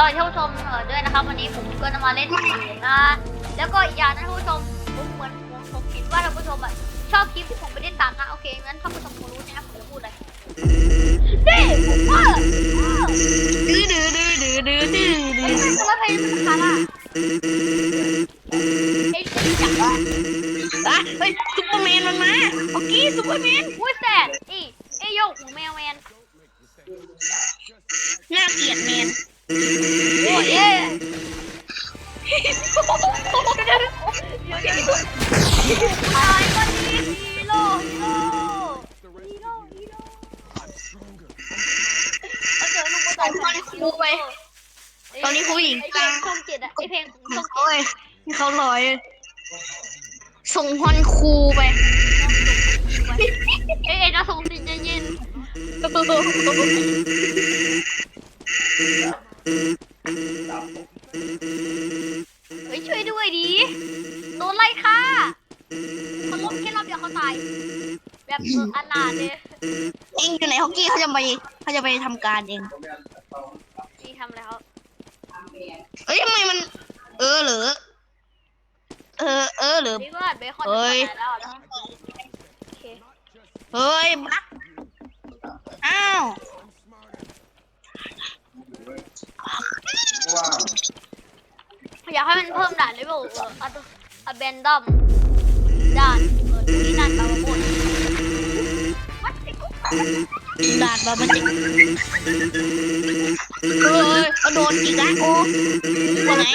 สวัสดีท่านผู้ชมเออด้วยนะครับ วันนี้ผมก็จะมาเล่นเกมนะ แล้วก็อีกอย่างนะท่านผู้ชมผมเหมือนผมผมคิดว่าท่านผู้ชมอะชอบคลิปที่ผมไปเล่นตังนะโอเคงั้นท่านผู้ชมคงรู้ใช่ไหมผมจะพูดอะไรนี่ผมว่าดื้อดื้อดื้อดื้อดื้อดื้อดื้เฮ้อมันจะมาเพลงมันคาร่าเฮ้ยจังวะอะเฮ้ยซุปเปอร์แมนมันมาโอเคซุปเปอร์แมนอุ้ยแสบอีเอยโยกหูแมวแมนน่าเกลียดแมน โอ้ยเอ้ยตายก็ดีฮีโร่ฮีโร่ฮีโร่ฮีโร่เอาเจอลูกกระต่ายพันธุ์ฮีโร่ตอนนี้ผู้หญิงไอ้เพกลลางงช่องเจ็ดอะไอเพลงของช่องเจ็ด โอ้ยนี่เขาลอย ส่งฮอนคูไป เอ้ยจะส่งสิจะยิน เฮ้ยช่วยด้วยดีโดนไล่ฆ่าเขาล้มแค่รอบเดียวเขาตาย แบบเอออนาถเลยเองอยู่ไหนฮอกกี้เขาจะไปเขาจะไปทำการเอง นี่ทำแล้ว เอ้ยทำไมมัน เออเหรอเออเออเหรอนี่ก็อัดเบคอนเฮ้ยจะไปแล้วนะโอเค เฮ้ยบักอ้าว อยากให้มันเพิ่มด่านได้ป่าวเอออะอะเบนดอมด่านเออที่ด่านบางประกงวัดสิกุ๊กดาดบาบาจิเฮ้ยเอาโดนอีกแล้วโอ้ว่าไง